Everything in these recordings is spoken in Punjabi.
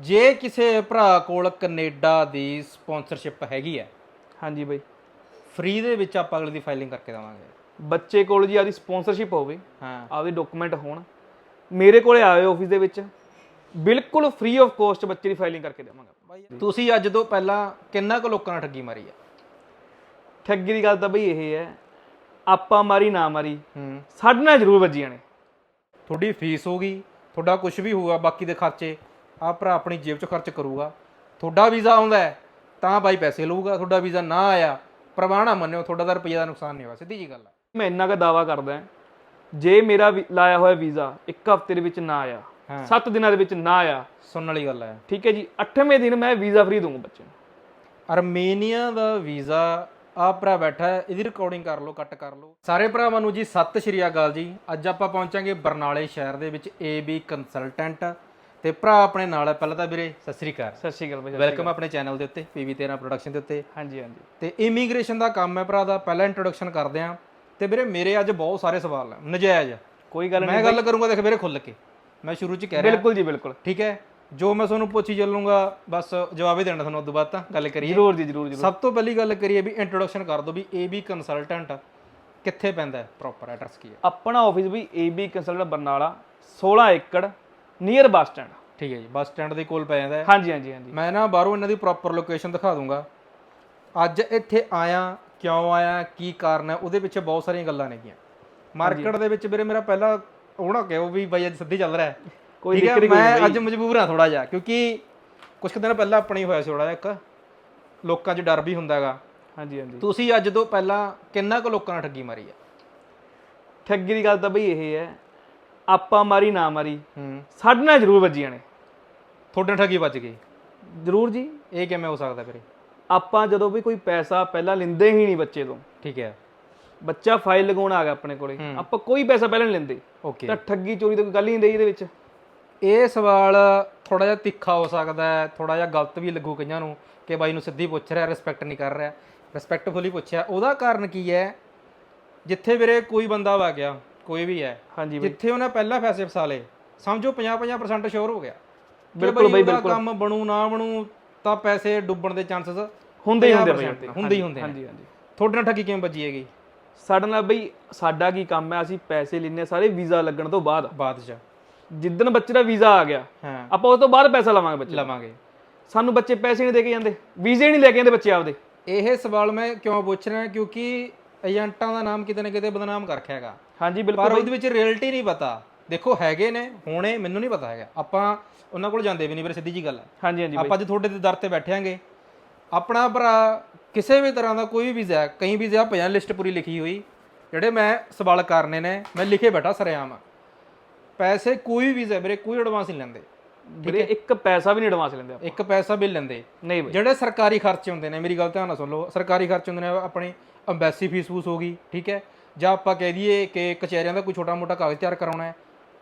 ਜੇ ਕਿਸੇ ਭਰਾ ਕੋਲ ਕੈਨੇਡਾ ਦੀ ਸਪਾਂਸਰਸ਼ਿਪ ਹੈਗੀ ਹੈ ਹਾਂਜੀ ਬਾਈ। ਫ੍ਰੀ ਦੇ ਵਿੱਚ ਆਪਾਂ ਅਗਲੇ ਦੀ ਫਾਈਲਿੰਗ ਕਰਕੇ ਦੇਵਾਂਗੇ। ਬੱਚੇ ਕੋਲ ਜੀ ਆਦੀ ਸਪਾਂਸਰਸ਼ਿਪ ਹੋਵੇ ਹਾਂ। ਆਪਦੇ ਡਾਕੂਮੈਂਟ ਹੋਣ ਮੇਰੇ ਕੋਲੇ ਆਏ ਆਫਿਸ ਦੇ ਵਿੱਚ ਬਿਲਕੁਲ ਫ੍ਰੀ ਆਫ ਕੋਸਟ ਬੱਚੇ ਦੀ ਫਾਈਲਿੰਗ ਕਰਕੇ ਦੇਵਾਂਗਾ ਤੁਸੀਂ ਅੱਜ ਤੋਂ ਪਹਿਲਾਂ ਕਿੰਨਾ ਕੁ ਲੋਕਾਂ ਨਾਲ ਠੱਗੀ ਮਾਰੀ ਹੈ ਠੱਗੀ ਦੀ ਗੱਲ ਤਾਂ ਬਈ ਇਹ ਹੈ ਆਪਾਂ ਮਾਰੀ ਨਾ ਮਾਰੀ ਹੂੰ। ਸਾਡੇ ਨਾਲ ਜ਼ਰੂਰ ਵੱਜੀਆਂ ਨੇ। ਤੁਹਾਡੀ ਫੀਸ ਹੋਗੀ ਤੁਹਾਡਾ ਕੁਝ ਵੀ ਹੋਊਗਾ ਬਾਕੀ ਦੇ ਖਰਚੇ ਆ ਭਰਾ ਆਪਣੀ ਜੇਬ ਚੋਂ ਖਰਚ ਕਰੂਗਾ। ਤੁਹਾਡਾ ਵੀਜ਼ਾ ਆਉਂਦਾ ਤਾਂ ਬਾਈ ਪੈਸੇ ਲਊਗਾ। ਤੁਹਾਡਾ ਵੀਜ਼ਾ ਨਾ ਆਇਆ ਪ੍ਰਵਾਹ ਨਾ ਮੰਨਿਓ ਤੁਹਾਡਾ ਤਾਂ ਰੁਪਈਆ ਦਾ ਨੁਕਸਾਨ ਨਹੀਂ ਹੋਇਆ। ਸਿੱਧੀ ਜੀ ਗੱਲ ਹੈ ਮੈਂ ਇੰਨਾ ਕੁ ਦਾਵਾ ਕਰਦਾ ਜੇ ਮੇਰਾ ਲਾਇਆ ਹੋਇਆ ਵੀਜ਼ਾ ਇੱਕ ਹਫ਼ਤੇ ਦੇ ਵਿੱਚ ਨਾ ਆਇਆ 7 ਦਿਨਾਂ ਦੇ ਵਿੱਚ ਨਾ ਆਇਆ ਸੁਣਨ ਵਾਲੀ ਗੱਲ ਹੈ ਠੀਕ ਹੈ ਜੀ 8ਵੇਂ ਦਿਨ ਮੈਂ ਵੀਜ਼ਾ ਫ੍ਰੀ ਦੂੰਗਾ ਬੱਚੇ ਨੂੰ। ਅਰਮੇਨੀਆ ਦਾ ਵੀਜ਼ਾ ਆ ਭਰਾ ਬੈਠਾ ਇਹਦੀ ਰਿਕਾਰਡਿੰਗ ਕਰ ਲਓ ਕੱਟ ਕਰ ਲਓ। ਸਾਰੇ ਭਰਾਵਾਂ ਨੂੰ ਜੀ ਸਤਿ ਸ਼੍ਰੀ ਅਕਾਲ ਜੀ। ਅੱਜ ਆਪਾਂ ਪਹੁੰਚਾਂਗੇ ਬਰਨਾਲੇ ਸ਼ਹਿਰ ਦੇ ਵਿੱਚ AB ਕੰਸਲਟੈਂਟ ਤੇ ਭਰਾ ਆਪਣੇ ਨਾਲ ਹੈ ਪਹਿਲਾਂ ਤਾਂ ਵੀਰੇ ਸਤਿ ਸ਼੍ਰੀ ਅਕਾਲ। ਸਤਿ ਸ਼੍ਰੀ ਅਕਾਲ ਬਾਈ ਵੈਲਕਮ ਆਪਣੇ ਚੈਨਲ ਦੇ ਉੱਤੇ PV13 ਪ੍ਰੋਡਕਸ਼ਨ ਦੇ ਉੱਤੇ। ਹਾਂਜੀ ਹਾਂਜੀ। ਤੇ ਇਮੀਗ੍ਰੇਸ਼ਨ ਦਾ ਕੰਮ ਹੈ ਭਰਾ ਦਾ ਪਹਿਲਾਂ ਇੰਟਰੋਡਕਸ਼ਨ ਕਰਦੇ ਆਂ ਤੇ ਵੀਰੇ ਮੇਰੇ ਅੱਜ ਬਹੁਤ ਸਾਰੇ ਸਵਾਲ ਹੈ ਨਜਾਇਜ਼ ਕੋਈ ਗੱਲ ਮੈਂ ਗੱਲ ਕਰੂੰਗਾ ਦੇਖ ਵੀਰੇ ਖੁੱਲ ਕੇ। ਮੈਂ ਸ਼ੁਰੂ ਚ ਕਹਿ ਰਿਹਾ। ਬਿਲਕੁਲ ਜੀ ਬਿਲਕੁਲ। ਠੀਕ ਹੈ? ਜੋ ਮੈਂ ਤੁਹਾਨੂੰ ਪੁੱਛੀ ਚੱਲੂੰਗਾ ਬਸ ਜਵਾਬ ਹੀ ਦੇਣਾ ਤੁਹਾਨੂੰ ਉਦੋਂ ਬਾਅਦ ਤਾਂ ਗੱਲ ਕਰੀਏ। ਜ਼ਰੂਰ ਜੀ ਜ਼ਰੂਰ ਜ਼ਰੂਰ। ਸਭ ਤੋਂ ਪਹਿਲੀ ਗੱਲ ਕਰੀਏ ਵੀ ਇੰਟਰੋਡਕਸ਼ਨ ਕਰ ਦਿਓ ਵੀ AB ਕੰਸਲਟੈਂਟ ਕਿੱਥੇ ਪੈਂਦਾ ਹੈ ਪ੍ਰੋਪਰ ਐਡਰੈਸ ਕੀ ਹੈ। ਆਪਣਾ ਆਫਿਸ ਵੀ AB ਕੰਸਲਟੈਂਟ ਬਰਨਾਲਾ 16 ਏਕੜ ਨੀਅਰ ਬੱਸ ਸਟੈਂਡ ਠੀਕ ਹੈ ਜੀ ਬੱਸ ਸਟੈਂਡ ਦੇ ਕੋਲ ਪੈ ਜਾਂਦਾ ਹੈ। ਹਾਂਜੀ ਹਾਂਜੀ ਹਾਂਜੀ। ਮੈਂ ਨਾ ਬਾਹਰੋਂ ਇਹਨਾਂ ਦੀ ਪ੍ਰੋਪਰ ਲੋਕੇਸ਼ਨ ਦਿਖਾ ਦੂੰਗਾ। ਅੱਜ ਇੱਥੇ ਆਇਆ ਕਿਉਂ ਆਇਆ ਕੀ ਕਾਰਨ ਹੈ ਉਹਦੇ ਪਿੱਛੇ ਬਹੁਤ ਸਾਰੀਆਂ ਗੱਲਾਂ ਨੇਗੀਆਂ ਮਾਰਕੀਟ ਦੇ ਵਿੱਚ ਵੀਰੇ ਮੇਰਾ ਪਹਿਲਾ ਉਹ ਨਾ ਕਹੋ ਵੀ ਬਾਈ ਅੱਜ ਸਿੱਧੀ ਚੱਲ ਰਿਹਾ ਹੈ। ਕੋਈ ਦਿੱਕਤ ਨਹੀਂ ਮੈਂ ਅੱਜ ਮਜਬੂਰ ਹਾਂ ਥੋੜਾ ਜਿਹਾ ਕਿਉਂਕਿ ਕੁਝ ਦਿਨ ਪਹਿਲਾਂ ਆਪਣੀ ਹੋਇਆ ਸੀ ਥੋੜਾ ਜਿਹਾ ਇੱਕ। ਲੋਕਾਂ 'ਚ ਡਰ ਵੀ ਹੁੰਦਾ ਹੈਗਾ। ਹਾਂਜੀ ਹਾਂਜੀ। ਤੁਸੀਂ ਅੱਜ ਤੋਂ ਪਹਿਲਾਂ ਕਿੰਨਾ ਕੁ ਲੋਕਾਂ ਨਾਲ ਠੱਗੀ ਮਾਰੀ ਹੈ? ਠੱਗੀ ਦੀ ਗੱਲ ਤਾਂ ਬਈ ਇਹ ਹੈ ਆਪਾਂ ਮਾਰੀ ਨਾ ਮਾਰੀ ਹੂੰ। ਸਾਡੇ ਨਾਲ ਜ਼ਰੂਰ ਵੱਜੀਆਂ ਨੇ। ਤੁਹਾਡੇ ਨਾਲ ਠੱਗੀ ਵੱਜ ਗਈ। ਜ਼ਰੂਰ ਜੀ। ਇਹ ਕਿਵੇਂ ਹੋ ਸਕਦਾ ਵੀਰੇ? ਆਪਾਂ ਜਦੋਂ ਵੀ ਕੋਈ ਪੈਸਾ ਪਹਿਲਾਂ ਲੈਂਦੇ ਹੀ ਨਹੀਂ ਬੱਚੇ ਤੋਂ। ਠੀਕ ਹੈ। ਬੱਚਾ ਫਾਈਲ ਲਗਾਉਣ ਆ ਗਿਆ ਆਪਣੇ ਕੋਲੇ। ਆਪਾਂ ਕੋਈ ਪੈਸਾ ਪਹਿਲਾਂ ਨਹੀਂ ਲੈਂਦੇ। ਓਕੇ। ਤਾਂ ਠੱਗੀ ਚੋਰੀ ਤਾਂ ਕੋਈ ਗੱਲ ਹੀ ਨਹੀਂ ਰਹੀ ਇਹਦੇ ਵਿੱਚ। ਇਹ ਸਵਾਲ ਥੋੜਾ ਜਿਹਾ ਤਿੱਖਾ ਹੋ ਸਕਦਾ ਹੈ ਥੋੜਾ ਜਿਹਾ ਗਲਤ ਵੀ ਲੱਗੂ ਕਈਆਂ ਨੂੰ ਕਿ ਬਾਈ ਨੂੰ ਸਿੱਧੀ ਪੁੱਛ ਰਿਹਾ ਰਿਸਪੈਕਟ ਨਹੀਂ ਕਰ ਰਿਹਾ। ਰਿਸਪੈਕਟਫੁਲੀ ਪੁੱਛਿਆ। ਉਹਦਾ ਕਾਰਨ ਕੀ ਹੈ? ਜਿੱਥੇ ਵੀਰੇ ਕੋਈ ਬੰਦਾ ਵਾ ਗਿਆ। ਕੋਈ ਵੀ ਹੈ। ਹਾਂਜੀ ਬਈ। ਜਿੱਥੇ ਉਹਨੇ ਪਹਿਲਾਂ ਪੈਸੇ ਫਸਾ ਲਏ ਸਮਝੋ 50-50% ਸ਼ੋਰ ਹੋ ਗਿਆ। ਬਿਲਕੁਲ ਬਈ, ਬਿਲਕੁਲ। ਕੰਮ ਬਣੂ ਨਾ ਬਣੂ ਤਾਂ ਪੈਸੇ ਡੁੱਬਣ ਦੇ ਚਾਂਸਸ ਹੁੰਦੇ ਹੁੰਦੇ ਬਈ ਹੁੰਦੇ ਹੀ ਹੁੰਦੇ ਹਾਂਜੀ ਹਾਂਜੀ। ਤੁਹਾਡੇ ਨਾਲ ਠੱਗੀ ਕਿਵੇਂ ਵੱਜੀ ਹੈਗੀ? ਸਾਡੇ ਨਾਲ ਬਈ ਸਾਡਾ ਕੀ ਕੰਮ ਹੈ ਅਸੀਂ ਪੈਸੇ ਲੈਨੇ ਸਾਰੇ ਵੀਜ਼ਾ ਲੱਗਣ ਤੋਂ ਬਾਅਦ। ਬਾਅਦ ਚ। ਜਿੱਦਣ ਬੱਚੇ ਦਾ ਵੀਜ਼ਾ ਆ ਗਿਆ ਆਪਾਂ ਉਸ ਤੋਂ ਬਾਅਦ ਪੈਸਾ ਲਵਾਂਗੇ ਬੱਚੇ। ਲਵਾਂਗੇ। ਸਾਨੂੰ ਬੱਚੇ ਪੈਸੇ ਨਹੀਂ ਦੇ ਕੇ ਜਾਂਦੇ ਵੀਜ਼ੇ ਨਹੀਂ ਲੈ ਕੇ ਜਾਂਦੇ ਬੱਚੇ ਆਪਦੇ। ਇਹ ਸਵਾਲ ਮੈਂ ਕਿਉਂ ਪੁੱਛ ਰਿਹਾ ਕਿਉਂਕਿ ਏਜੰਟਾਂ ਦਾ ਨਾਮ ਕਿਤੇ ਨਾ ਕਿਤੇ ਬਦਨਾਮ ਕਰ ਰੱਖਿਆ ਹੈਗਾ। ਹਾਂਜੀ ਬਿਲਕੁਲ ਪਰ ਉਹਦੇ ਵਿੱਚ ਰਿਐਲਿਟੀ ਨਹੀਂ ਪਤਾ। ਦੇਖੋ ਹੈਗੇ ਨੇ ਹੋਣੇ ਮੈਨੂੰ ਨਹੀਂ ਪਤਾ ਹੈਗਾ। ਆਪਾਂ ਉਹਨਾਂ ਕੋਲ ਜਾਂਦੇ ਵੀ ਨਹੀਂ ਵੀਰੇ ਸਿੱਧੀ ਜੀ ਗੱਲ ਹੈ। ਹਾਂਜੀ ਹਾਂਜੀ ਆਪਾਂ ਅੱਜ ਤੁਹਾਡੇ ਦੇ ਦਰ ਤੇ ਬੈਠਿਆਂਗੇ ਆਪਣਾ ਭਰਾ ਕਿਸੇ ਵੀ ਤਰ੍ਹਾਂ ਦਾ ਕੋਈ ਵੀ ਵੀਜ਼ਾ ਕਈ ਵੀਜ਼ਾ ਪਿਆ ਲਿਸਟ ਪੂਰੀ ਲਿਖੀ ਹੋਈ ਜਿਹੜੇ ਮੈਂ ਸਵਾਲ ਕਰਨੇ ਨੇ ਮੈਂ ਲਿਖੇ ਬੈਠਾ ਸਰੇਆਮ। ਪੈਸੇ ਕੋਈ ਵੀ ਵੀਜ਼ਾ ਵੀਰੇ ਕੋਈ ਐਡਵਾਂਸ ਨਹੀਂ ਲੈਂਦੇ। ਵੀਰੇ ਇੱਕ ਪੈਸਾ ਵੀ ਨਹੀਂ ਐਡਵਾਂਸ ਲੈਂਦੇ ਆਪਾਂ। ਇੱਕ ਪੈਸਾ ਵੀ ਲੈਂਦੇ। ਨਹੀਂ ਬਈ। ਜਿਹੜੇ ਸਰਕਾਰੀ ਖਰਚੇ ਹੁੰਦੇ ਨੇ ਮੇਰੀ ਗੱਲ ਧਿਆਨ ਨਾਲ ਸੁਣ ਲਓ ਸਰਕਾਰੀ ਖਰਚੇ ਹੁੰਦੇ ਨੇ ਆਪਣੀ ਅੰਬੈਸੀ ਫੀਸ ਫੂਸ ਹੋ ਗਈ ਠੀਕ ਹੈ? ਜਾਂ ਆਪਾਂ ਕਹਿ ਦਈਏ ਕਿ ਕਚਹਿਰੀਆਂ ਦਾ ਕੋਈ ਛੋਟਾ ਮੋਟਾ ਕਾਗਜ਼ ਤਿਆਰ ਕਰਾਉਣਾ ਹੈ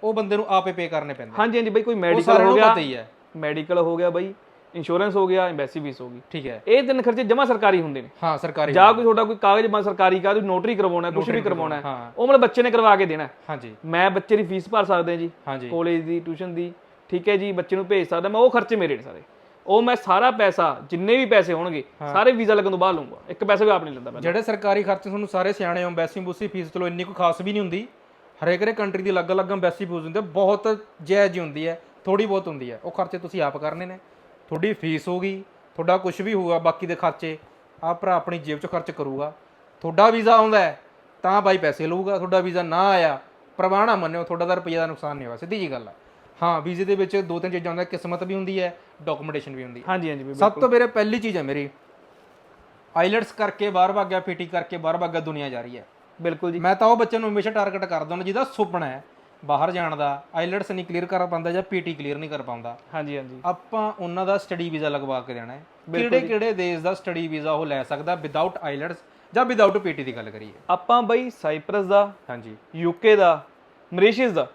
ਉਹ ਬੰਦੇ ਨੂੰ ਆਪੇ ਪੇ ਕਰਨੇ ਪੈਂਦੇ ਹਾਂਜੀ ਹਾਂਜੀ ਬਈ ਕੋਈ ਮੈਡੀਕਲ ਹੋ ਗਿਆ ਪਤਾ ਹੀ ਹੈ। ਮੈਡੀਕਲ ਹੋ ਗਿਆ ਬਈ ਇੰਸ਼ੋਰੈਂਸ ਹੋ ਗਿਆ ਐਮਬੈਸੀ ਫੀਸ ਹੋ ਗਈ। ਠੀਕ ਹੈ। ਇਹ ਤਿੰਨ ਖਰਚੇ ਜਮਾ ਸਰਕਾਰੀ ਹੁੰਦੇ ਨੇ। ਹਾਂ ਸਰਕਾਰੀ ਜਾਂ ਕੋਈ ਤੁਹਾਡਾ ਕੋਈ ਕਾਗਜ਼ ਬਣ ਸਰਕਾਰੀ ਕਾਗਜ਼ ਨੋਟਰੀ ਕਰਵਾਉਣਾ ਕੁਝ ਵੀ ਕਰਵਾਉਣਾ ਉਹ ਮਤਲਬ ਬੱਚੇ ਨੇ ਕਰਵਾ ਕੇ ਦੇਣਾ। ਹਾਂਜੀ। ਮੈਂ ਬੱਚੇ ਦੀ ਫੀਸ ਭਰ ਸਕਦਾ ਜੀ ਕਾਲਜ ਦੀ ਟਿਊਸ਼ਨ ਦੀ ਠੀਕ ਹੈ ਜੀ ਬੱਚੇ ਨੂੰ ਭੇਜ ਸਕਦਾ ਮੈਂ ਉਹ ਖਰਚੇ ਮੇਰੇ ਨੇ ਸਾਰੇ। ਉਹ ਮੈਂ ਸਾਰਾ ਪੈਸਾ ਜਿੰਨੇ ਵੀ ਪੈਸੇ ਹੋਣਗੇ ਸਾਰੇ ਵੀਜ਼ਾ ਲੱਗਣ ਤੋਂ ਬਾਅਦ ਲਊਂਗਾ। ਇੱਕ ਪੈਸਾ ਵੀ ਆਪ ਨਹੀਂ ਲੈਂਦਾ ਮੈਂ ਜਿਹੜੇ ਸਰਕਾਰੀ ਖਰਚੇ ਤੁਹਾਨੂੰ ਸਾਰੇ ਸਿਆਣੇ ਹੋ ਐਮਬੈਸੀ ਬੂਸੀ ਫੀਸ ਚਲੋ ਇੰਨੀ ਕੋਈ ਖਾਸ ਵੀ ਨਹੀਂ ਹੁੰਦੀ। ਹਰੇਕ ਹਰੇਕ ਕੰਟਰੀ ਦੀ ਅਲੱਗ-ਅਲੱਗ ਐਮਬੈਸੀ ਫੀਸ ਹੁੰਦੀ ਹੈ ਬਹੁਤ ਜਾਇਜ਼ ਹੀ ਹੁੰਦੀ ਹੈ ਥੋੜੀ ਬਹੁਤ ਹੁੰਦੀ ਹੈ। ਉਹ ਖਰਚੇ ਤੁਸੀਂ ਆਪ ਕਰਨੇ ਨੇ। ਤੁਹਾਡੀ ਫੀਸ ਹੋਗੀ ਤੁਹਾਡਾ ਕੁਝ ਵੀ ਹੋਊਗਾ ਬਾਕੀ ਦੇ ਖਰਚੇ ਆ ਭਰਾ ਆਪਣੀ ਜੇਬ 'ਚੋਂ ਖਰਚ ਕਰੂਗਾ। ਤੁਹਾਡਾ ਵੀਜ਼ਾ ਆਉਂਦਾ ਹੈ, ਤਾਂ ਬਾਈ ਪੈਸੇ ਲਊਗਾ। ਤੁਹਾਡਾ ਵੀਜ਼ਾ ਨਾ ਆਇਆ ਪ੍ਰਵਾਹ ਨਾ ਮੰਨਿਓ ਤੁਹਾਡਾ ਤਾਂ ਰੁਪਈਆ ਦਾ ਨੁਕਸਾਨ ਨਹੀਂ ਹੋਇਆ। ਸਿੱਧੀ ਜੀ ਗੱਲ ਹੈ ਹਾਂ ਵੀਜ਼ੇ ਦੇ ਵਿੱਚ ਦੋ ਤਿੰਨ ਚੀਜ਼ਾਂ ਹੁੰਦੀਆਂ ਕਿਸਮਤ ਵੀ ਹੁੰਦੀ ਹੈ ਡਾਕੂਮੈਂਟੇਸ਼ਨ ਵੀ ਹੁੰਦੀ ਹੈ। ਹਾਂਜੀ ਹਾਂਜੀ ਬਈ ਸਭ ਤੋਂ ਮੇਰੇ ਪਹਿਲੀ ਚੀਜ਼ ਹੈ ਮੇਰੀ ਆਈਲੈਟਸ ਕਰਕੇ ਬਾਹਰ ਭੱਗ ਗਿਆ ਪੀਟੀ ਕਰਕੇ ਬਾਹਰ ਭੱਗ ਗਿਆ ਦੁਨੀਆ ਜਾ ਰਹੀ ਹੈ। ਬਿਲਕੁਲ ਜੀ। ਮੈਂ ਤਾਂ ਉਹ ਬੱਚੇ ਨੂੰ ਹਮੇਸ਼ਾ ਟਾਰਗੇਟ ਕਰਦਾ ਹਾਂ ਜਿਹਦਾ ਸੁਪਨਾ ਹੈ ਬਾਹਰ ਜਾਣ ਦਾ ਆਈਲੈਟਸ ਨਹੀਂ ਕਲੀਅਰ ਕਰ ਪਾਉਂਦਾ ਜਾਂ ਪੀਟੀ ਕਲੀਅਰ ਨਹੀਂ ਕਰ ਪਾਉਂਦਾ। ਹਾਂਜੀ ਹਾਂਜੀ। ਆਪਾਂ ਉਹਨਾਂ ਦਾ ਸਟੱਡੀ ਵੀਜ਼ਾ ਲਗਵਾ ਕੇ ਦੇਣਾ ਹੈ। ਕਿਹੜੇ ਕਿਹੜੇ ਦੇਸ਼ ਦਾ ਸਟੱਡੀ ਵੀਜ਼ਾ ਉਹ ਲੈ ਸਕਦਾ ਵਿਦਆਊਟ ਆਈਲੈਟਸ ਜਾਂ ਵਿਦਆਊਟ ਪੀਟੀ ਦੀ ਗੱਲ ਕਰੀਏ? ਆਪਾਂ ਬਈ ਸਾਈਪ੍ਰਸ ਦਾ ਹਾਂਜੀ। ਯੂਕੇ ਦਾ ਮਰੀਸ਼ੀਅਸ ਦਾ।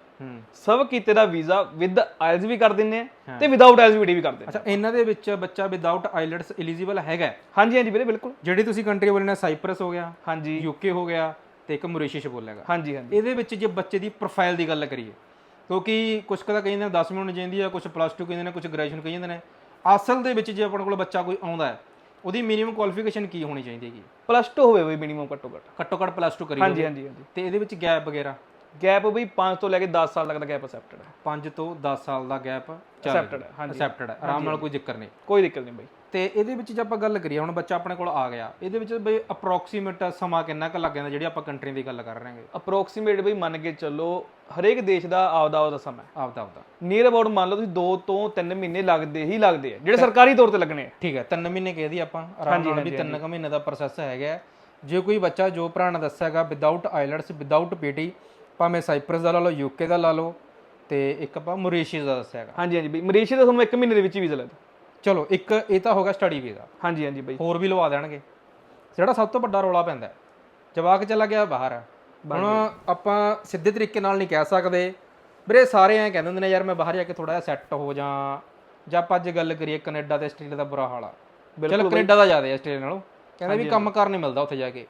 ਸਭ ਕੀਤੇ ਦਾ ਵੀਜ਼ਾ ਵਿਦ ਆਇਲਸ ਵੀ ਕਰ ਦਿੰਨੇ ਆ ਤੇ ਵਿਦਆਊਟ ਆਇਲਸ ਵੀ ਕਰ ਦਿੰਨੇ ਅੱਛਾ ਇਹਨਾਂ ਦੇ ਵਿੱਚ ਬੱਚਾ ਵਿਦਆਊਟ ਆਈਲੈਟਸ ਐਲੀਜੀਬਲ ਹੈਗਾ। ਹਾਂਜੀ ਹਾਂਜੀ ਵੀਰੇ ਬਿਲਕੁਲ। ਜਿਹੜੀ ਤੁਸੀਂ ਕੰਟਰੀ ਬੋਲਣਾ ਸਾਈਪਰਸ ਹੋ ਗਿਆ ਹਾਂਜੀ। ਯੂਕੇ ਹੋ ਗਿਆ ਤੇ ਇੱਕ ਮੋਰੀਸ਼ੀਅਸ ਬੋਲੇਗਾ ਹਾਂਜੀ ਹਾਂਜੀ। ਇਹਦੇ ਵਿੱਚ ਜੇ ਬੱਚੇ ਦੀ ਪ੍ਰੋਫਾਈਲ ਦੀ ਗੱਲ ਕਰੀਏ ਕਿਉਂਕਿ ਕੁਝ ਕਦਾ ਕਹਿੰਦੇ ਨੇ 10ਵੀਂ ਹੋਣੀ ਚਾਹੀਦੀ ਹੈ ਕੁਝ ਪਲੱਸ 2 ਕਹਿੰਦੇ ਨੇ ਕੁਝ ਗ੍ਰੈਜੂਏਸ਼ਨ ਕਹੀ ਜਾਂਦੇ ਨੇ। ਅਸਲ ਦੇ ਵਿੱਚ ਜੇ ਆਪਣੇ ਕੋਲ ਬੱਚਾ ਕੋਈ ਆਉਂਦਾ ਹੈ ਉਹਦੀ ਮਿਨੀਮਮ ਕੁਆਲੀਫਿਕੇਸ਼ਨ ਕੀ ਹੋਣੀ ਚਾਹੀਦੀ ਹੈਗੀ? ਪਲੱਸ 2 ਹੋਵੇ ਬਈ ਮਿਨੀਮਮ ਘੱਟੋ ਘੱਟ। ਘੱਟੋ ਘੱਟ ਪਲੱਸ 2 ਕਰੀ। ਹਾਂਜੀ ਹਾਂਜੀ ਤੇ ਇਹਦੇ ਵਿੱਚ ਗੈਪ ਵਗੈਰਾ? ਗੈਪ ਬਈ 5 ਤੋਂ ਲੈ ਕੇ 10 ਸਾਲ ਤੱਕ ਦਾ ਗੈਪ ਅਸੈਪਟਡ ਹੈ। 5 ਤੋਂ 10 ਸਾਲ ਦਾ ਗੈਪ Accepted ਹੈ, ਹਾਂਜੀ। ਅਸੈਪਟਡ ਹੈ। ਆਰਾਮ ਨਾਲ ਕੋਈ ਜ਼ਿਕਰ ਨਹੀਂ। ਕੋਈ ਦਿੱਕਤ ਨਹੀਂ ਬਈ। ਤੇ ਇਹਦੇ ਵਿੱਚ ਜੇ ਆਪਾਂ ਗੱਲ ਕਰੀਏ ਹੁਣ ਬੱਚਾ ਆਪਣੇ ਕੋਲ ਆ ਗਿਆ ਇਹਦੇ ਵਿੱਚ ਬਈ ਅਪਰੋਕਸੀਮੇਟ ਸਮਾਂ ਕਿੰਨਾ ਕੁ ਲੱਗ ਜਾਂਦਾ ਜਿਹੜੀ ਆਪਾਂ ਕੰਟਰੀ ਦੀ ਗੱਲ ਕਰ ਰਹੇ ਹਾਂਗੇ? ਅਪਰੋਕਸੀਮੇਟ ਬਈ ਮੰਨ ਕੇ ਚੱਲੋ ਹਰੇਕ ਦੇਸ਼ ਦਾ ਆਪਦਾ ਆਪਦਾ ਸਮਾਂ ਆਪਦਾ ਆਪਦਾ। ਨੀਅਰ ਅਬਾਊਟ ਮੰਨ ਲਓ ਤੁਸੀਂ 2 ਤੋਂ 3 ਮਹੀਨੇ ਲੱਗਦੇ ਹੀ ਲੱਗਦੇ ਆ ਜਿਹੜੇ ਸਰਕਾਰੀ ਤੌਰ ਤੇ ਲੱਗਣੇ ਆ ਠੀਕ ਹੈ 3 ਮਹੀਨੇ ਕਹਿ ਦੀ ਆਪਾਂ ਆਰਾਮ ਨਾਲ ਵੀ 3 ਕੁ ਮਹੀਨੇ ਦਾ ਪ੍ਰੋਸੈਸ ਹੈਗਾ। ਜੇ ਕੋਈ ਬੱਚਾ ਜੋ ਭਰਾ ਨੇ ਦੱਸਿਆ ਹੈਗਾ ਵਿਦਆਊਟ ਆਈਲਟਸ ਵਿਦਆਊਟ ਪੀਟੀ ਭਾਵੇਂ ਸਾਈਪਰਸ ਦਾ ਲਾ ਲਓ ਯੂਕੇ ਦਾ ਲਾ ਲਓ ਤੇ ਇੱਕ ਆਪਾਂ ਮੋਰੀਸ਼ੀਅਸ ਦਾ ਦੱਸਿਆ ਹੈਗਾ। ਹਾਂਜੀ ਹਾਂਜੀ ਬਈ। ਮਲੇਸ਼ੀਆ ਦਾ ਤੁਹਾਨੂੰ 1 ਮਹੀਨੇ ਦੇ ਵਿੱਚ ਹੀ ਵੀਜ਼ਾ ਲੱਗਦਾ ਚਲੋ ਇੱਕ ਇਹ ਤਾਂ ਹੋਗਾ ਸਟੱਡੀ ਵੀਜ਼ਾ ਹਾਂਜੀ ਹਾਂਜੀ ਬਈ। ਹੋਰ ਵੀ ਲਵਾ ਦੇਣਗੇ। ਜਿਹੜਾ ਸਭ ਤੋਂ ਵੱਡਾ ਰੌਲਾ ਪੈਂਦਾ ਹੈ, ਜਵਾਕ ਚਲਾ ਗਿਆ ਬਾਹਰ ਹੁਣ ਆਪਾਂ ਸਿੱਧੇ ਤਰੀਕੇ ਨਾਲ ਨਹੀਂ ਕਹਿ ਸਕਦੇ। ਵੀਰੇ ਸਾਰੇ ਐਂ ਕਹਿੰਦੇ ਹੁੰਦੇ ਨੇ ਯਾਰ ਮੈਂ ਬਾਹਰ ਜਾ ਕੇ ਥੋੜਾ ਜਿਹਾ ਸੈੱਟ ਹੋ ਜਾਂ ਜਾਂ ਆਪਾਂ ਅੱਜ ਗੱਲ ਕਰੀਏ ਕੈਨੇਡਾ ਤੇ ਆਸਟ੍ਰੇਲੀਆ ਦਾ ਬੁਰਾ ਹਾਲ ਆ। ਚਲੋ ਕੈਨੇਡਾ ਦਾ ਜ਼ਿਆਦਾ ਹੈ ਆਸਟ੍ਰੇਲੀਆ ਨਾਲੋਂ। ਕਹਿੰਦੇ ਵੀ ਕੰਮ ਕਾਰ ਨਹੀਂ ਮਿਲਦਾ ਉੱਥੇ ਜਾ ਕੇ।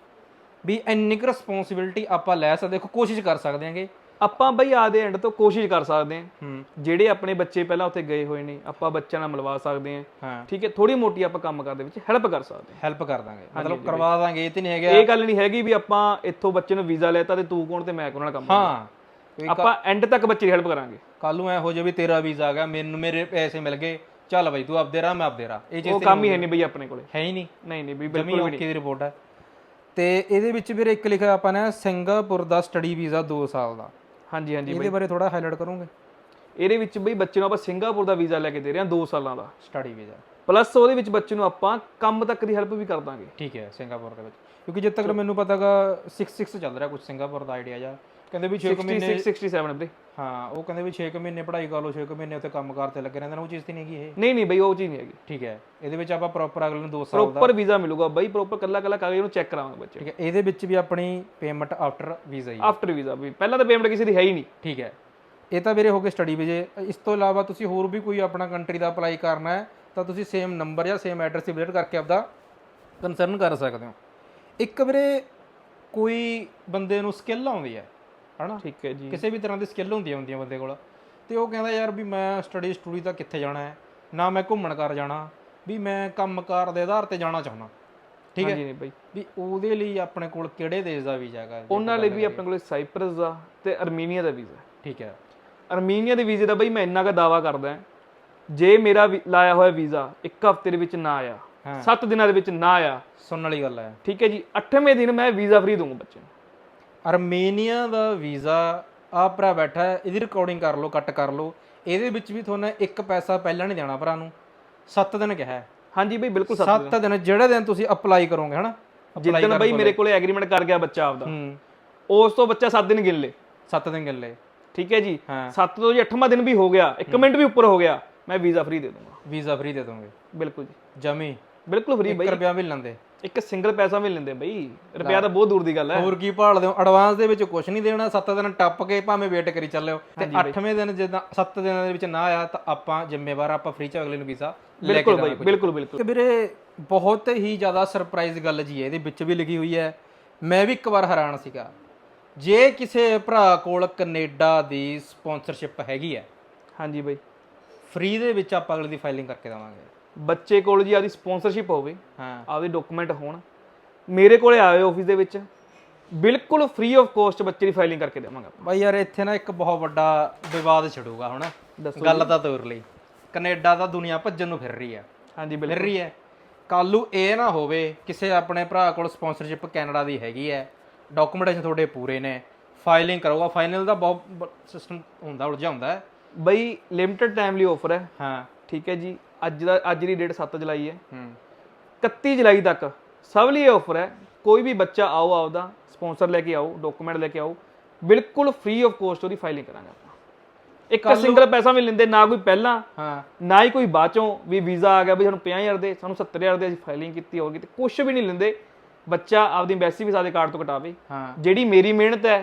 ਵੀ ਇੰਨੀ ਕੁ ਰਿਸਪੌਂਸਿਬਿਲਟੀ ਆਪਾਂ ਲੈ ਸਕਦੇ ਦੇਖੋ ਕੋਸ਼ਿਸ਼ ਕਰ ਸਕਦੇ ਹਾਂਗੇ। ਆਪਾਂ ਬਈ ਆਦੇ ਐਂਡ ਤੋਂ ਕੋਸ਼ਿਸ਼ ਕਰ ਸਕਦੇ ਹਾਂ। ਹੂੰ। ਜਿਹੜੇ ਆਪਣੇ ਬੱਚੇ ਪਹਿਲਾਂ ਉੱਥੇ ਗਏ ਹੋਏ ਨੇ ਆਪਾਂ ਬੱਚਿਆਂ ਨਾਲ ਮਿਲਵਾ ਸਕਦੇ ਹਾਂ। ਹਾਂ। ਠੀਕ ਹੈ ਥੋੜੀ ਮੋਟੀ ਆਪਾਂ ਕੰਮ ਕਰਦੇ ਵਿੱਚ ਹੈਲਪ ਕਰ ਸਕਦੇ ਹੈਲਪ ਕਰ ਦਾਂਗੇ। ਮਤਲਬ ਕਰਵਾ ਦਾਂਗੇ ਇਹ ਤੇ ਨਹੀਂ ਹਾਂ ਹੈਗਾ। ਇਹ ਗੱਲ ਨਹੀਂ ਹੈਗੀ ਵੀ ਆਪਾਂ ਇੱਥੋਂ ਬੱਚੇ ਨੂੰ ਵੀਜ਼ਾ ਲੈਤਾ ਤੇ ਤੂੰ ਕੌਣ ਤੇ ਮੈਂ ਕੌਣ ਨਾਲ ਕੰਮ ਹਾਂ। ਆਪਾਂ ਐਂਡ ਤੱਕ ਬੱਚੇ ਦੀ ਹੈਲਪ ਕਰਾਂਗੇ। ਕੱਲ ਨੂੰ ਐ ਹੋ ਜਾਵੇ ਤੇਰਾ ਵੀਜ਼ਾ ਆ ਗਿਆ ਮੈਨੂੰ ਮੇਰੇ ਪੈਸੇ ਮਿਲ ਗਏ। ਚੱਲ ਬਈ ਤੂੰ ਆਪਦੇ ਰਾਹ ਮੈਂ ਆਪਦੇ ਰਾਹ। ਇਹ ਚੀਜ਼ ਉਹ ਕੰਮ ਹੀ ਹੈ ਨਹੀਂ ਬਈ ਆਪਣੇ ਕੋਲੇ। ਹੈ ਹੀ ਨਹੀਂ। ਨਹੀਂ ਨਹੀਂ ਬਈ ਬਿਲਕੁਲ ਵੀ ਓਕੇ ਦੀ ਰਿਪੋਰਟ ਹੈ। ਤੇ ਇਹਦੇ ਵਿੱਚ ਵੀਰੇ ਇੱਕ ਲਿਖਿਆ ਆਪਾਂ ਨੇ ਸਿੰਗਾਪੁਰ ਦਾ ਸਟੱਡੀ ਵੀਜ਼ਾ 2 ਸਾਲ ਦਾ। ਹਾਂਜੀ ਹਾਂਜੀ ਇਹਦੇ ਬਾਰੇ ਥੋੜਾ ਹਾਈਲਾਈਟ ਕਰੋਗੇ? ਇਹਦੇ ਵਿੱਚ ਬਈ ਬੱਚੇ ਨੂੰ ਆਪਾਂ ਸਿੰਗਾਪੁਰ ਦਾ ਵੀਜ਼ਾ ਲੈ ਕੇ ਦੇ ਰਹੇ ਹਾਂ 2 ਸਾਲਾਂ ਦਾ। ਸਟੱਡੀ ਵੀਜ਼ਾ ਪਲੱਸ ਉਹਦੇ ਵਿੱਚ ਬੱਚੇ ਨੂੰ ਆਪਾਂ ਕੰਮ ਤੱਕ ਦੀ ਹੈਲਪ ਵੀ ਕਰ ਦਾਂਗੇ। ਠੀਕ ਹੈ ਸਿੰਗਾਪੁਰ ਦੇ ਵਿੱਚ। ਕਿਉਂਕਿ ਜਿੱਦ ਤੱਕ ਮੈਨੂੰ ਪਤਾਗਾ 6-6 ਚੱਲ ਰਿਹਾ ਕੁਝ ਸਿੰਗਾਪੁਰ ਦਾ ਆਈਡੀਆ ਜਾਂ ਕਹਿੰਦੇ ਵੀ 6 ਮਹੀਨੇ 66 67 ਬਈ ਹਾਂ ਉਹ ਕਹਿੰਦੇ ਵੀ 6 ਮਹੀਨੇ ਪੜ੍ਹਾਈ ਕਰ ਲਓ 6 ਮਹੀਨੇ ਉੱਥੇ ਕੰਮਕਾਰ ਤੇ ਲੱਗੇ ਰਹਿੰਦੇ ਨੇ ਉਹ ਚੀਜ਼ ਤੇ ਨਹੀਂ ਹੈਗੀ ਇਹ। ਨਹੀਂ ਨਹੀਂ ਬਈ ਉਹ ਚੀਜ਼ ਨਹੀਂ ਹੈਗੀ। ਠੀਕ ਹੈ ਇਹਦੇ ਵਿੱਚ ਆਪਾਂ ਪ੍ਰੋਪਰ ਅਗਲੇ ਨੂੰ 2 ਸਾਲ ਦਾ ਪ੍ਰੋਪਰ ਵੀਜ਼ਾ ਮਿਲੂਗਾ ਬਈ ਪ੍ਰੋਪਰ ਕੱਲਾ ਕੱਲਾ ਕਾਗਜ਼ ਨੂੰ ਚੈੱਕ ਕਰਾਵਾਂਗੇ ਬੱਚੇ। ਠੀਕ ਹੈ ਇਹਦੇ ਵਿੱਚ ਵੀ ਆਪਣੀ ਪੇਮੈਂਟ ਆਫਟਰ ਵੀਜ਼ਾ ਹੀ। ਆਫਟਰ ਵੀਜ਼ਾ ਵੀ ਪਹਿਲਾਂ ਤਾਂ ਪੇਮੈਂਟ ਕਿਸੇ ਦੀ ਹੈ ਹੀ ਨਹੀਂ। ਠੀਕ ਹੈ ਇਹ ਤਾਂ ਵੀਰੇ ਹੋ ਗਏ ਸਟੱਡੀ ਵੀਜ਼ੇ ਇਸ ਤੋਂ ਇਲਾਵਾ ਤੁਸੀਂ ਹੋਰ ਵੀ ਕੋਈ ਆਪਣਾ ਕੰਟਰੀ ਦਾ ਅਪਲਾਈ ਕਰਨਾ ਹੈ ਤਾਂ ਤੁਸੀਂ ਸੇਮ ਨੰਬਰ ਜਾਂ ਸੇਮ ਐਡਰੈਸ ਵਿਜ਼ਿਟ ਕਰਕੇ ਆਪਦਾ ਕੰਸਰਨ ਕਰ ਸਕਦੇ ਹੋ। ਇੱਕ ਵੀਰੇ ਕੋਈ ਬੰਦੇ ਨੂੰ ਸਕਿੱਲ ਆਉਂਦੀ ਹੈ ਹਨਾ? ਠੀਕ ਹੈ ਜੀ। ਕਿਸੇ ਵੀ ਤਰ੍ਹਾਂ ਦੀ ਸਕਿੱਲ ਹੁੰਦੀ ਹੁੰਦੀ ਹੈ ਬੰਦੇ ਕੋਲ। ਤੇ ਉਹ ਕਹਿੰਦਾ ਯਾਰ ਵੀ ਮੈਂ ਸਟੱਡੀ ਸਟੂਡੀ ਤਾਂ ਕਿੱਥੇ ਜਾਣਾ ਹੈ? ਨਾ ਮੈਂ ਘੁੰਮਣ ਕਰ ਜਾਣਾ ਵੀ ਮੈਂ ਕੰਮਕਾਰ ਦੇ ਆਧਾਰ ਤੇ ਜਾਣਾ ਚਾਹੁੰਦਾ। ਠੀਕ ਹੈ? ਨਹੀਂ ਬਈ। ਵੀ ਉਹਦੇ ਲਈ ਆਪਣੇ ਕੋਲ ਕਿਹੜੇ ਦੇਸ਼ ਦਾ ਵੀਜ਼ਾ ਹੈਗਾ? ਉਹਨਾਂ ਲਈ ਵੀ ਆਪਣੇ ਕੋਲੇ ਸਾਈਪਰਸ ਦਾ ਤੇ ਅਰਮੀਨੀਆ ਦਾ ਵੀਜ਼ਾ ਠੀਕ ਹੈ। ਅਰਮੀਨੀਆ ਦੇ ਵੀਜ਼ੇ ਦਾ ਬਈ ਮੈਂ ਇੰਨਾ ਕੁ ਦਾਵਾ ਕਰਦਾ ਹਾਂ, ਜੇ ਮੇਰਾ ਲਾਇਆ ਹੋਇਆ ਵੀਜ਼ਾ ਇੱਕ ਹਫ਼ਤੇ ਦੇ ਵਿੱਚ ਨਾ ਆਇਆ ਹਾਂ। 7 ਦਿਨਾਂ ਦੇ ਵਿੱਚ ਨਾ ਆਇਆ ਸੁਣਨ ਵਾਲੀ ਗੱਲ ਹੈ। ਠੀਕ ਹੈ ਜੀ 8ਵੇਂ ਦਿਨ ਮੈਂ ਵੀਜ਼ਾ ਫ੍ਰੀ ਦੂੰਗਾ ਬੱਚੇ ਨੂੰ। ਅਰਮੇਨੀਆ ਦਾ ਵੀਜ਼ਾ ਆ ਭਰਾ ਬੈਠਾ ਇਹਦੀ ਰਿਕਾਰਡਿੰਗ ਕਰ ਲਓ ਕੱਟ ਕਰ ਲਓ। ਇਹਦੇ ਵਿੱਚ ਵੀ ਤੁਹਾਨੂੰ ਇੱਕ ਪੈਸਾ ਪਹਿਲਾਂ ਨਹੀਂ ਦੇਣਾ ਭਰਾ ਨੂੰ। 7 ਦਿਨ ਕਿਹਾ ਹੈ। ਹਾਂਜੀ ਬਈ ਬਿਲਕੁਲ ਸੱਤ 7 ਦਿਨ ਜਿਹੜੇ ਦਿਨ ਤੁਸੀਂ ਅਪਲਾਈ ਕਰੋਗੇ ਹਨਾ? ਜਿੱਦਣ ਬਈ ਮੇਰੇ ਕੋਲੇ ਐਗਰੀਮੈਂਟ ਕਰ ਗਿਆ ਬੱਚਾ ਆਪਦਾ। ਹੂੰ। ਉਸ ਤੋਂ ਬੱਚਾ 7 ਦਿਨ ਗਿਣ ਲੇ। 7 ਦਿਨ ਗੱਲੇ ਠੀਕ ਹੈ ਜੀ? ਹਾਂ। 7 ਤੋਂ ਜੇ 8ਵਾਂ ਦਿਨ ਵੀ ਹੋ ਗਿਆ। 1 ਮਿੰਟ ਵੀ ਉੱਪਰ ਹੋ ਗਿਆ। ਮੈਂ ਵੀਜ਼ਾ ਫ੍ਰੀ ਦੇ ਦੂੰਗਾ। ਵੀਜ਼ਾ ਫ੍ਰੀ ਦੇ ਦੋਗੇ। ਬਿਲਕੁਲ ਜੀ। ਜਮੀ। ਬਿਲਕੁਲ ਫ੍ਰੀ 1 ਰੁਪਿਆ ਵੀ ਲੈਂਦੇ। ਇੱਕ ਸਿੰਗਲ ਪੈਸਾ ਵੀ ਲੈਂਦੇ ਬਈ। ਰੁਪਿਆ ਤਾਂ ਬਹੁਤ ਦੂਰ ਦੀ ਗੱਲ ਹੈ। ਹੋਰ ਕੀ ਭਾਲਦੇ ਹੋ? ਐਡਵਾਂਸ ਦੇ ਵਿੱਚ ਕੁਝ ਨਹੀਂ ਦੇਣਾ 7 ਦਿਨ ਟੱਪ ਕੇ ਭਾਵੇਂ ਵੇਟ ਕਰੀ ਚੱਲਿਓ। ਤੇ 8ਵੇਂ ਦਿਨ ਜਦੋਂ 7 ਦਿਨਾਂ ਦੇ ਵਿੱਚ ਨਾ ਆਇਆ ਤਾਂ ਆਪਾਂ ਜ਼ਿੰਮੇਵਾਰ ਆਪਾਂ ਫ੍ਰੀ ਚ ਅਗਲੇ ਨੂੰ ਵੀਜ਼ਾ ਬਿਲਕੁਲ ਬਈ ਬਿਲਕੁਲ ਬਿਲਕੁਲ। ਕਿ ਵੀਰੇ ਬਹੁਤ ਹੀ ਜ਼ਿਆਦਾ ਸਰਪ੍ਰਾਈਜ਼ ਗੱਲ ਜੀ ਹੈ ਇਹਦੇ ਵਿੱਚ ਵੀ ਲਿਖੀ ਹੋਈ ਹੈ। ਮੈਂ ਵੀ ਇੱਕ ਵਾਰ ਹੈਰਾਨ ਸੀਗਾ। ਜੇ ਕਿਸੇ ਭਰਾ ਕੋਲ ਕੈਨੇਡਾ ਦੀ ਸਪਾਂਸਰਸ਼ਿਪ ਹੈਗੀ ਹੈ ਹਾਂਜੀ ਬਈ। ਫ੍ਰੀ ਦੇ ਵਿੱਚ ਆਪਾਂ ਅਗਲੇ ਦੀ ਫਾਈਲਿੰਗ ਕਰਕੇ ਦੇਵਾਂਗੇ। ਬੱਚੇ ਕੋਲ ਜੀ ਆਪਦੀ ਸਪਾਂਸਰਸ਼ਿਪ ਹੋਵੇ ਹਾਂ। ਆਪਦੇ ਡਾਕੂਮੈਂਟ ਹੋਣ ਮੇਰੇ ਕੋਲੇ ਆਏ ਆਫਿਸ ਦੇ ਵਿੱਚ ਬਿਲਕੁਲ ਫ੍ਰੀ ਆਫ ਕੋਸਟ ਬੱਚੇ ਦੀ ਫਾਈਲਿੰਗ ਕਰਕੇ ਦੇਵਾਂਗਾ ਬਾਈ ਯਾਰ ਇੱਥੇ ਨਾ ਇੱਕ ਬਹੁਤ ਵੱਡਾ ਵਿਵਾਦ ਛਿੜੂਗਾ ਹੁਣ। ਦੱਸੋ ਗੱਲ ਤਾਂ ਤੋਰ ਲਈ। ਕੈਨੇਡਾ ਦਾ ਦੁਨੀਆ ਭੱਜਣ ਨੂੰ ਫਿਰ ਰਹੀ ਹੈ। ਹਾਂਜੀ ਫਿਰ ਬਿਲਕੁਲ ਰਹੀ ਹੈ। ਕੱਲੂ ਇਹ ਨਾ ਹੋਵੇ ਕਿਸੇ ਆਪਣੇ ਭਰਾ ਕੋਲ ਸਪਾਂਸਰਸ਼ਿਪ ਕੈਨੇਡਾ ਦੀ ਹੈਗੀ ਹੈ। ਡਾਕੂਮੈਂਟੇਸ਼ਨ ਤੁਹਾਡੇ ਪੂਰੇ ਨੇ। ਫਾਈਲਿੰਗ ਕਰੋਗਾ। ਫਾਈਨਲ ਦਾ ਬਹੁਤ ਸਿਸਟਮ ਹੁੰਦਾ ਉਲਝਾ ਹੁੰਦਾ ਹੈ। ਬਈ ਲਿਮਟਿਡ ਟਾਈਮ ਲਈ ਆਫਰ ਹੈ। ਹਾਂ। ਠੀਕ ਹੈ ਜੀ। ਅੱਜ ਦਾ ਅੱਜ ਦੀ ਡੇਟ 7 ਜੁਲਾਈ ਹੈ। ਹੂੰ। 31 ਜੁਲਾਈ ਤੱਕ ਸਭ ਲਈ ਆਫਰ ਹੈ। ਕੋਈ ਵੀ ਬੱਚਾ ਆਓ ਆਪਦਾ ਸਪਾਂਸਰ ਲੈ ਕੇ ਆਓ ਡਾਕੂਮੈਂਟ ਲੈ ਕੇ ਆਓ ਬਿਲਕੁਲ ਫ੍ਰੀ ਆਫ ਕੋਸਟ ਉਹਦੀ ਫਾਈਲਿੰਗ ਕਰਾਂਗੇ ਆਪਾਂ। ਇੱਕ ਸਿੰਗਲ ਪੈਸਾ ਵੀ ਲੈਂਦੇ ਨਾ ਕੋਈ ਪਹਿਲਾਂ ਹਾਂ। ਨਾ ਹੀ ਕੋਈ ਬਾਅਦੋਂ ਵੀ ਵੀਜ਼ਾ ਆ ਗਿਆ ਵੀ ਸਾਨੂੰ 50000 ਦੇ ਸਾਨੂੰ 70000 ਦੇ ਅਸੀਂ ਫਾਈਲਿੰਗ ਕੀਤੀ ਹੋਗੀ ਤੇ ਕੁਝ ਵੀ ਨਹੀਂ ਲੈਂਦੇ। ਬੱਚਾ ਆਪਦੀ ਐਮਬੈਸੀ ਵੀ ਸਾਡੇ ਕਾਰਡ ਤੋਂ ਕਟਾਵੇ। ਜਿਹੜੀ ਮੇਰੀ ਮਿਹਨਤ ਹੈ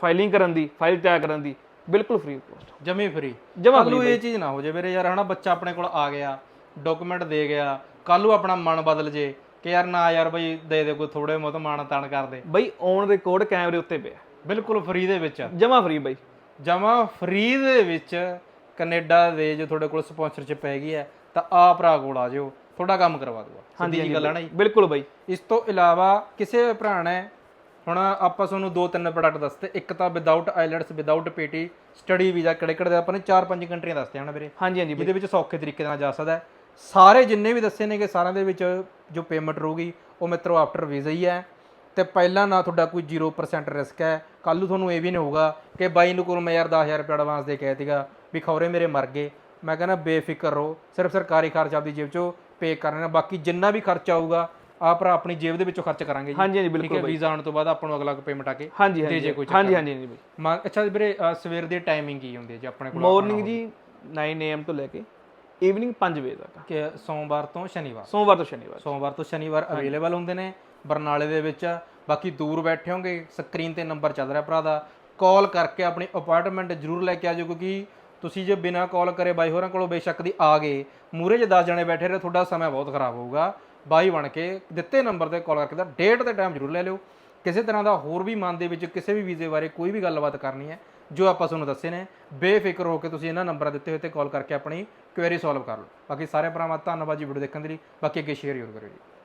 ਫਾਈਲਿੰਗ ਕਰਨ ਦੀ ਫਾਈਲ ਤਿਆਰ ਕਰਨ ਦੀ ਬਿਲਕੁਲ ਫ੍ਰੀ ਆਫ ਕੋਸਟ ਜਮੀ ਫ੍ਰੀ ਜਮਾ ਕੱਲੂ ਇਹ ਚੀਜ਼ ਨਾ ਹੋ ਜੇ ਵੀਰੇ ਯਾਰ ਹਨਾ ਬੱਚਾ ਆਪਣੇ ਕੋਲ ਆ ਗਿਆ ਡਾਕੂਮੈਂਟ ਦੇ ਗਿਆ ਕੱਲੂ ਆਪਣਾ ਮਨ ਬਦਲ ਜੇ ਕਿ ਯਾਰ ਨਾ ਯਾਰ ਬਈ ਦੇ ਦੇ ਕੋਈ ਥੋੜੇ ਬਹੁਤ ਮਾਣ ਤਾਣ ਕਰ ਦੇ। ਬਈ ਔਨ ਰਿਕਾਰਡ ਕੈਮਰੇ ਉੱਤੇ ਪਿਆ। ਬਿਲਕੁਲ ਫ੍ਰੀ ਦੇ ਵਿੱਚ। ਜਮਾ ਫ੍ਰੀ ਬਈ ਜਮਾ ਫ੍ਰੀ ਦੇ ਵਿੱਚ ਕੈਨੇਡਾ ਦੇ ਜੋ ਤੁਹਾਡੇ ਕੋਲ ਸਪਾਂਸਰਸ਼ਿਪ ਹੈਗੀ ਹੈ ਤਾਂ ਆ ਭਰਾ ਕੋਲ ਆ ਜਾਓ ਤੁਹਾਡਾ ਕੰਮ ਕਰਵਾ ਦੂਗਾ। ਸਿੱਧੀ ਜੀ ਗੱਲ ਹੈ ਨਾ ਜੀ। ਬਿਲਕੁਲ ਬਾਈ ਇਸ ਤੋਂ ਇਲਾਵਾ ਕਿਸੇ ਭਰਾ ਨੇ ਹੁਣ ਆਪਾਂ ਤੁਹਾਨੂੰ ਦੋ ਤਿੰਨ ਪ੍ਰੋਡਕਟ ਦੱਸਤੇ। ਇੱਕ ਤਾਂ without IELTS without PT study visa ਕਿਹੜੇ ਕਿਹੜੇ ਦੇ ਆਪਾਂ ਨੇ? ਚਾਰ ਪੰਜ ਕੰਟਰੀਆਂ ਦੱਸਤੇ ਹਨ ਵੀਰੇ। ਹਾਂਜੀ ਹਾਂਜੀ ਜਿਹਦੇ ਵਿੱਚ ਸੌਖੇ ਤਰੀਕੇ ਨਾਲ ਜਾ ਸਕਦਾ ਸਾਰੇ ਜਿੰਨੇ ਵੀ ਦੱਸੇ ਨੇਗੇ ਸਾਰਿਆਂ ਦੇ ਵਿੱਚ ਜੋ ਪੇਮੈਂਟ ਰਹੂਗੀ ਉਹ ਮਿੱਤਰੋ ਆਫਟਰ ਵੀਜ਼ਾ ਹੀ ਹੈ। ਤੇ ਪਹਿਲਾਂ ਨਾ ਤੁਹਾਡਾ ਕੋਈ 0% ਰਿਸਕ ਹੈ। ਕੱਲ ਨੂੰ ਤੁਹਾਨੂੰ ਇਹ ਵੀ ਨਹੀਂ ਹੋਊਗਾ ਕਿ ਬਾਈ ਨੂੰ ਕੋਲ ਮੈਂ ਯਾਰ 10000 ਰੁਪਏ ਐਡਵਾਂਸ ਦੇ ਕੇ ਆਇਆ ਸੀਗਾ ਵੀ ਖੌਰੇ ਮੇਰੇ ਮਰ ਗਏ। ਮੈਂ ਕਹਿੰਦਾ ਬੇਫਿਕਰ ਰਹੋ। ਸਿਰਫ ਸਰਕਾਰੀ ਖਰਚ ਆਪਦੀ ਜੇਬ ਚੋਂ ਪੇ ਕਰਨਾ ਬਾਕੀ ਜਿੰਨਾ ਵੀ ਖਰਚਾ ਆਊਗਾ ਆ ਭਰਾ ਆਪਣੀ ਜੇਬ ਦੇ ਵਿੱਚੋਂ ਖਰਚ ਕਰਾਂਗੇ ਜੀ। ਹਾਂਜੀ ਹਾਂਜੀ ਠੀਕ ਬਿਲਕੁਲ ਹੈ ਵੀਜ਼ਾ ਆਉਣ ਤੋਂ ਬਾਅਦ ਆਪਾਂ ਨੂੰ ਅਗਲਾ ਪੇਮੈਂਟ ਆ ਕੇ ਹਾਂਜੀ ਦੇ ਹਾਂਜੀ ਜੇ ਕੋਈ ਹਾਂਜੀ ਹਾਂਜੀ ਹਾਂਜੀ ਬਾਈ। ਮੰਨ ਅੱਛਾ ਵੀਰੇ ਸਵੇਰ ਦੀ ਟਾਈਮਿੰਗ ਕੀ ਹੁੰਦੀ ਹੈ ਜੀ ਆਪਣੇ ਕੋਲ? ਮਾਰਨਿੰਗ ਜੀ 9 AM ਤੋਂ ਲੈ ਕੇ ਈਵਨਿੰਗ 5 ਵਜੇ ਤੱਕ। ਕਿ ਸੋਮਵਾਰ ਤੋਂ ਸ਼ਨੀਵਾਰ। ਸੋਮਵਾਰ ਤੋਂ ਸ਼ਨੀਵਾਰ। ਸੋਮਵਾਰ ਤੋਂ ਸ਼ਨੀਵਾਰ ਅਵੇਲੇਬਲ ਹੁੰਦੇ ਨੇ। ਬਰਨਾਲੇ ਦੇ ਵਿੱਚ। ਬਾਕੀ ਦੂਰ ਬੈਠੇ ਹੋਗੇ ਸਕਰੀਨ ਤੇ ਨੰਬਰ ਚੱਲ ਰਿਹਾ ਭਰਾ ਦਾ। ਕਾਲ ਕਰਕੇ ਆਪਣੀ ਅਪਾਰਟਮੈਂਟ ਜ਼ਰੂਰ ਲੈ ਕੇ ਆਜੋ ਕਿਉਂਕਿ ਤੁਸੀਂ ਜੇ ਬਿਨਾ ਕਾਲ ਕਰੇ ਬਾਈ ਹੋਰਾਂ ਕੋਲੋਂ ਬੇਸ਼ੱਕ ਦੀ ਆ ਗਏ। ਮੂਰੇ ਜੇ 10 ਜਣੇ ਬੈਠੇ ਰਹੇ ਤੁਹਾਡਾ ਸਮਾਂ ਬਹੁਤ ਖਰਾਬ ਹੋਊਗਾ। ਬਾਈ ਬਣ ਕੇ ਦਿੱਤੇ ਨੰਬਰ ਤੇ ਕਾਲ ਕਰਕੇ ਦਾ ਡੇਟ ਤੇ ਟਾਈਮ ਜ਼ਰੂਰ ਲੈ ਲਿਓ। ਕਿਸੇ ਤਰ੍ਹਾਂ ਦਾ ਹੋਰ ਵੀ ਮਨ ਦੇ ਵਿੱਚ ਕਿਸੇ ਵੀ ਵੀਜ਼ੇ ਬਾਰੇ ਕੋਈ ਵੀ ਗੱਲਬਾਤ ਕਰਨੀ ਹੈ, ਜੋ ਆਪਾਂ ਤੁਹਾਨੂੰ ਦੱਸੇ ਨੇ, ਬੇਫਿਕਰ ਹੋ ਕੇ ਤੁਸੀਂ ਇਹਨਾਂ ਨੰਬਰਾਂ ਦਿੱਤੇ ਹੋਏ ਤੇ ਕਾਲ ਕਰਕੇ ਆਪਣੀ ਕੁਐਰੀ ਸੋਲਵ ਕਰ ਲਓ। ਬਾਕੀ ਸਾਰੇ ਭਰਾਵਾਂ, ਧੰਨਵਾਦ ਜੀ ਵੀਡੀਓ ਦੇਖਣ ਦੇ ਲਈ। ਬਾਕੀ ਅੱਗੇ ਸ਼ੇਅਰ ਜ਼ਰੂਰ ਕਰਿਓ ਜੀ।